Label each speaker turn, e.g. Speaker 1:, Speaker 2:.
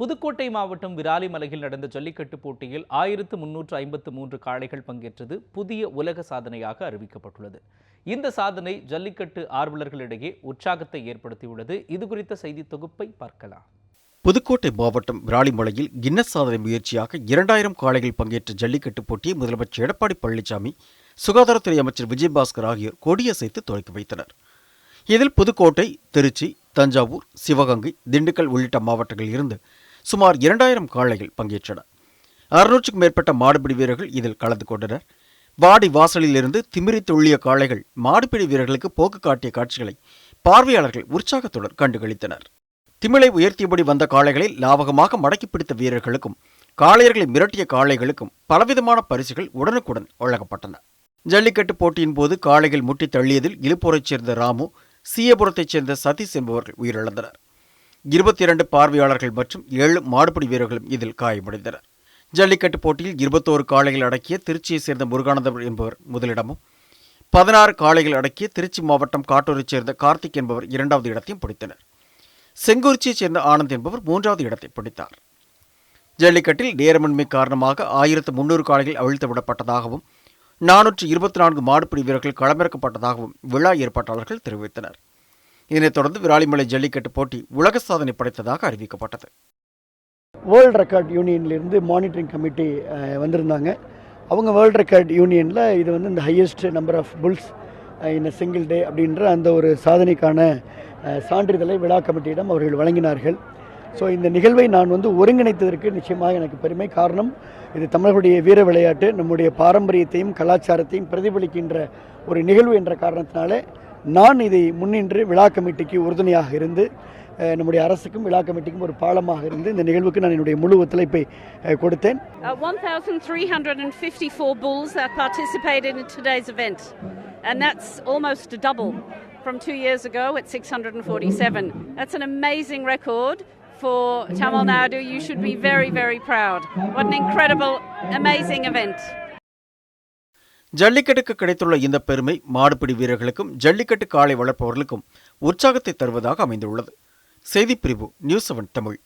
Speaker 1: புதுக்கோட்டை மாவட்டம் விராலிமலையில் நடந்த ஜல்லிக்கட்டு போட்டியில் ஆயிரத்து முன்னூற்று ஐம்பத்து மூன்று காளைகள் பங்கேற்றது புதிய உலக சாதனையாக அறிவிக்கப்பட்டுள்ளது. இந்த சாதனை ஜல்லிக்கட்டு ஆர்வலர்களிடையே உற்சாகத்தை ஏற்படுத்தியுள்ளது. இது குறித்த செய்தி தொகுப்பை பார்க்கலாம்.
Speaker 2: புதுக்கோட்டை மாவட்டம் விராலிமலையில் கின்னஸ் சாதனை முயற்சியாக இரண்டாயிரம் காளைகள் பங்கேற்ற ஜல்லிக்கட்டு போட்டியை முதலமைச்சர் எடப்பாடி பழனிசாமி சுகாதாரத்துறை அமைச்சர் விஜயபாஸ்கர் ஆகியோர் கொடியசைத்து தொடங்கி வைத்தனர். இதில் புதுக்கோட்டை திருச்சி தஞ்சாவூர் சிவகங்கை திண்டுக்கல் உள்ளிட்ட மாவட்டங்களில் இருந்து சுமார் இரண்டாயிரம் காளைகள் பங்கேற்றன. அறுநூற்றுக்கும் மேற்பட்ட மாடுபிடி வீரர்கள் இதில் கலந்து கொண்டனர். வாடி வாசலில் இருந்து திமிரி துள்ளிய காளைகள் மாடுபிடி வீரர்களுக்கு போக்கு காட்டிய காட்சிகளை பார்வையாளர்கள் உற்சாகத்துடன் கண்டுகளித்தனர். திமிழை உயர்த்தியபடி வந்த காளைகளை லாவகமாக மடக்கி பிடித்த வீரர்களுக்கும் காளையர்களை மிரட்டிய காளைகளுக்கும் பலவிதமான பரிசுகள் உடனுக்குடன் வழங்கப்பட்டன. ஜல்லிக்கட்டு போட்டியின் போது காளைகள் முட்டி தள்ளியதில் இழுப்புரைச் சேர்ந்த ராமு சீயபுரத்தைச் சேர்ந்த சதீஷ் என்பவர்கள் உயிரிழந்தனர். இருபத்தி இரண்டு பார்வையாளர்கள் மற்றும் ஏழு மாடுபிடி வீரர்களும் இதில் காயமடைந்தனர். ஜல்லிக்கட்டு போட்டியில் இருபத்தோரு காளைகள் அடக்கிய திருச்சியைச் சேர்ந்த முருகானந்தம் என்பவர் முதலிடமும் பதினாறு காளைகள் அடக்கிய திருச்சி மாவட்டம் காட்டூரைச் சேர்ந்த கார்த்திக் என்பவர் இரண்டாவது இடத்தையும் பிடித்தனர். செங்குறிச்சியைச் சேர்ந்த ஆனந்த் என்பவர் மூன்றாவது இடத்தை பிடித்தார். ஜல்லிக்கட்டில் நேரமின்மை காரணமாக ஆயிரத்து முன்னூறு காளைகள் அவிழ்த்து விடப்பட்டதாகவும் நானூற்று இருபத்தி நான்கு மாடுபிடி வீரர்கள் களமிறக்கப்பட்டதாகவும் விழா ஏற்பாட்டாளர்கள் தெரிவித்தனர். இதனைத் தொடர்ந்து விராலிமலை ஜல்லிக்கட்டு போட்டி உலக சாதனை படைத்ததாக அறிவிக்கப்பட்டது.
Speaker 3: வேர்ல்ட் ரெக்கார்ட் யூனியன்லேருந்து மானிட்டரிங் கமிட்டி வந்திருந்தாங்க. அவங்க வேர்ல்ட் ரெக்கார்ட் யூனியனில் இது வந்து இந்த highest number of bulls in single day அப்படின்ற அந்த ஒரு சாதனைக்கான சான்றிதழை விழா கமிட்டியிடம் அவர்கள் வழங்கினார்கள். ஸோ இந்த நிகழ்வை நான் வந்து ஒருங்கிணைத்ததற்கு நிச்சயமாக எனக்கு பெருமை. காரணம் இது தமிழர்களுடைய வீர விளையாட்டு. நம்முடைய பாரம்பரியத்தையும் கலாச்சாரத்தையும் பிரதிபலிக்கின்ற ஒரு நிகழ்வு என்ற காரணத்தினாலே நான் இதை முன்னின்று விழா கமிட்டிக்கு உறுதுணையாக இருந்து நம்முடைய அரசுக்கும் விழா கமிட்டிக்கும் ஒரு பாலமாக இருந்து இந்த நிகழ்வுக்கு நான் என்னுடைய முழு ஒத்துழைப்பை கொடுத்தேன்
Speaker 4: 1,354 bulls that participated in today's event, and that's almost a double from 2 years ago at 647. That's an amazing record for Tamil Nadu. You should be very, very proud. What an incredible, amazing event.
Speaker 2: ஜல்லிக்கட்டுக்கு கிடைத்துள்ள இந்த பெருமை மாடுபிடி வீரர்களுக்கும் ஜல்லிக்கட்டு காளை வளர்ப்பவர்களுக்கும் உற்சாகத்தை தருவதாக அமைந்துள்ளது. செய்திப்பிரிவு நியூஸ் செவன் தமிழ்.